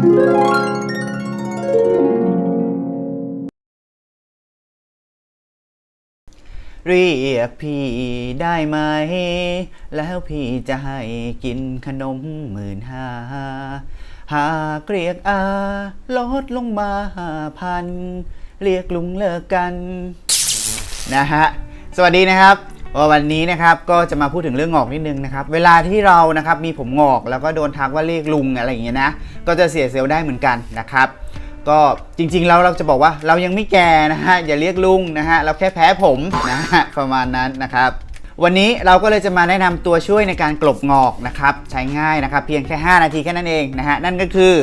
เรียกพี่ได้ไหม แล้วพี่จะให้กินขนมหมื่นห้าหากเรียกอาลดลงมาห้าพัน เรียกลุงเลิกกัน นะฮะ สวัสดีนะครับ วันนี้นะครับก็จะมาพูดถึงเรื่องงอกนิดนึงนะครับเวลาที่เรานะครับมีผมงอกแล้วก็โดนทักว่าเรียกลุงอะไรอย่างเงี้ยนะก็จะเสียเซลล์ได้เหมือนกันนะครับก็จริงๆแล้วเราจะบอกว่าเรายังไม่แก่นะฮะอย่าเรียกลุงนะฮะเราแค่แพ้ผมนะฮะประมาณนั้นนะครับวันนี้เราก็เลยจะมาแนะนำตัวช่วยในการกลบงอกนะครับใช้ง่ายนะครับเพียงแค่ 5 นาทีแค่นั้นเองนะฮะนั่นก็คือ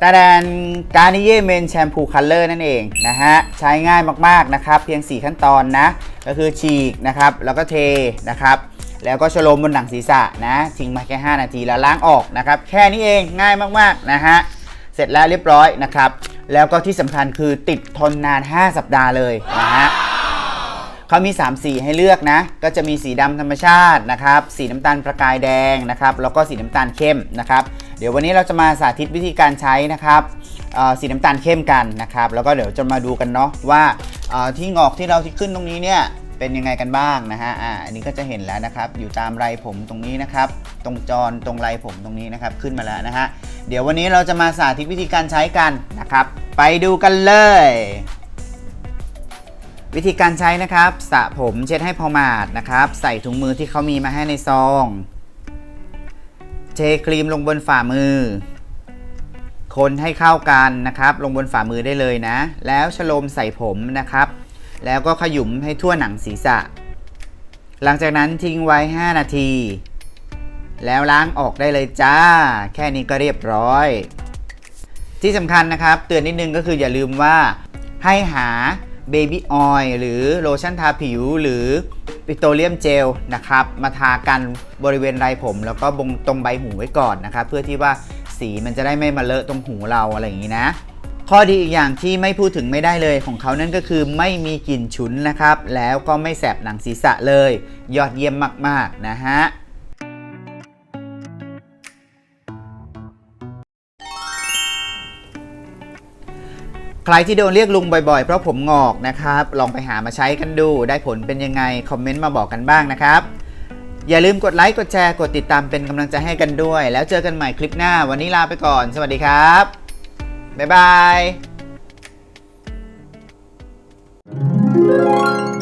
ตาแดนการนิเย่เมนแชมพูคัลเลอร์นั่นเองนะฮะ ใช้ง่ายมากๆนะครับ เพียง 4 ขั้นตอนนะ ก็คือฉีกนะครับ แล้วก็เทนะครับแล้วก็ชโลมบนหนังศีรษะนะทิ้งมาแค่ 5 นาทีแล้วล้างออกนะครับ แค่นี้เองง่ายมากๆนะฮะ เสร็จแล้วเรียบร้อยนะครับ แล้วก็ที่สำคัญคือติดทนนาน 5 สัปดาห์เลยนะฮะเขามี 3 สีให้เลือกนะ ก็จะมีสีดำธรรมชาตินะครับ สีน้ำตาลประกายแดงนะครับ แล้วก็สีน้ำตาลเข้มนะครับ เดี๋ยววันนี้เราจะมาสาธิตวิธีการใช้นะครับสีน้ำตาลเข้มกันนะครับ แล้วก็เดี๋ยวจะมาดูกันเนาะว่าที่งอกที่เราที่ขึ้นตรงนี้เนี่ยเป็นยังไงกันบ้างนะฮะอ่าอันนี้ก็จะเห็นแล้วนะครับ อยู่ตามไรผมตรงนี้นะครับ ตรงจรตรงไรผมตรงนี้นะครับ ขึ้นมาแล้วนะฮะ เดี๋ยววันนี้เราจะมาสาธิตวิธีการใช้กันนะครับ ไปดูกันเลย วิธีการใช้นะครับ สระผมเช็ดให้พอมาดนะครับ ใส่ถุงมือที่เขามีมาให้ในซอง เทครีมลงบนฝ่ามือ คนให้เข้ากันนะครับ ลงบนฝ่ามือได้เลยนะ แล้วชโลมใส่ผมนะครับ แล้วก็ขยุมให้ทั่วหนังศีรษะ หลังจากนั้นทิ้งไว้ 5 นาที แล้วล้างออกได้เลยจ้า แค่นี้ก็เรียบร้อย ที่สำคัญนะครับ เตือนนิดนึงก็คืออย่าลืมว่าให้หาเบบี้ออยล์หรือโลชั่นทาผิวหรือ ปิโตรเลียมเจลนะครับมาทากันบริเวณไรผม แล้วก็บงตรงใบหูไว้ก่อนนะครับ เพื่อที่ว่าสีมันจะได้ไม่มาเลอะตรงหูเราอะไรอย่างนี้นะ ข้อดีอีกอย่างที่ไม่พูดถึงไม่ได้เลยของเขานั่นก็คือไม่มีกลิ่นฉุนนะครับ แล้วก็ไม่แสบหนังศีรษะเลย ยอดเยี่ยมมากๆนะฮะ ใครที่โดนเรียกลุงบ่อยๆ เพราะผมงอกนะครับ ลองไปหามาใช้กันดู ได้ผลเป็นยังไง คอมเมนต์มาบอกกันบ้างนะครับ อย่าลืมกดไลค์ กดแชร์ กดติดตามเป็นกำลังใจให้กันด้วย แล้วเจอกันใหม่คลิปหน้า วันนี้ลาไปก่อน สวัสดีครับ บ๊ายบาย